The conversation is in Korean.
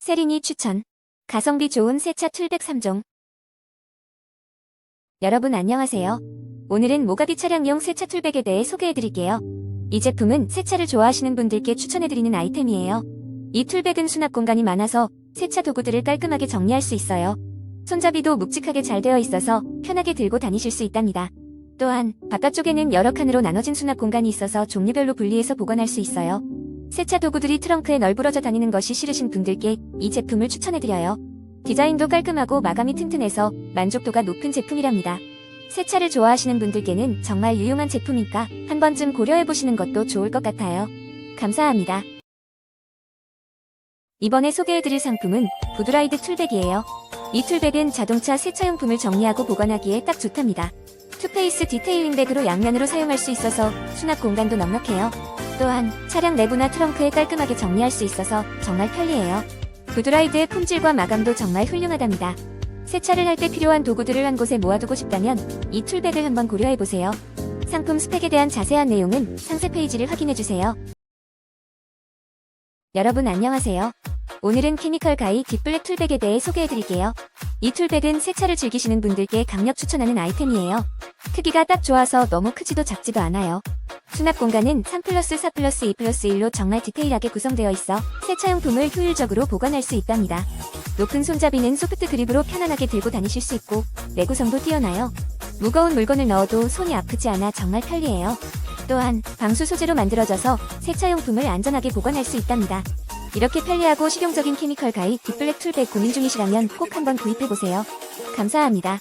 세린이 추천. 가성비 좋은 세차 툴백 3종. 여러분 안녕하세요. 오늘은 모가비 차량용 세차 툴백에 대해 소개해드릴게요. 이 제품은 세차를 좋아하시는 분들께 추천해드리는 아이템이에요. 이 툴백은 수납 공간이 많아서 세차 도구들을 깔끔하게 정리할 수 있어요. 손잡이도 묵직하게 잘 되어 있어서 편하게 들고 다니실 수 있답니다. 또한 바깥쪽에는 여러 칸으로 나눠진 수납 공간이 있어서 종류별로 분리해서 보관할 수 있어요. 세차 도구들이 트렁크에 널브러져 다니는 것이 싫으신 분들께 이 제품을 추천해드려요. 디자인도 깔끔하고 마감이 튼튼해서 만족도가 높은 제품이랍니다. 세차를 좋아하시는 분들께는 정말 유용한 제품이니까 한 번쯤 고려해보시는 것도 좋을 것 같아요. 감사합니다. 이번에 소개해드릴 상품은 부드라이드 툴백이에요. 이 툴백은 자동차 세차용품을 정리하고 보관하기에 딱 좋답니다. 투페이스 디테일링 백으로 양면으로 사용할 수 있어서 수납 공간도 넉넉해요. 또한 차량 내부나 트렁크에 깔끔하게 정리할 수 있어서 정말 편리해요. 부드라이드의 품질과 마감도 정말 훌륭하답니다. 세차를 할 때 필요한 도구들을 한 곳에 모아두고 싶다면 이 툴백을 한번 고려해보세요. 상품 스펙에 대한 자세한 내용은 상세 페이지를 확인해주세요. 여러분 안녕하세요. 오늘은 케미컬 가이 딥블랙 툴백에 대해 소개해드릴게요. 이 툴백은 세차를 즐기시는 분들께 강력 추천하는 아이템이에요. 크기가 딱 좋아서 너무 크지도 작지도 않아요. 수납 공간은 3 플러스 4 플러스 2 플러스 1로 정말 디테일하게 구성되어 있어 세차용품을 효율적으로 보관할 수 있답니다. 높은 손잡이는 소프트 그립으로 편안하게 들고 다니실 수 있고 내구성도 뛰어나요. 무거운 물건을 넣어도 손이 아프지 않아 정말 편리해요. 또한 방수 소재로 만들어져서 세차용품을 안전하게 보관할 수 있답니다. 이렇게 편리하고 실용적인 케미컬 가이 딥블랙 툴백 고민 중이시라면 꼭 한번 구입해보세요. 감사합니다.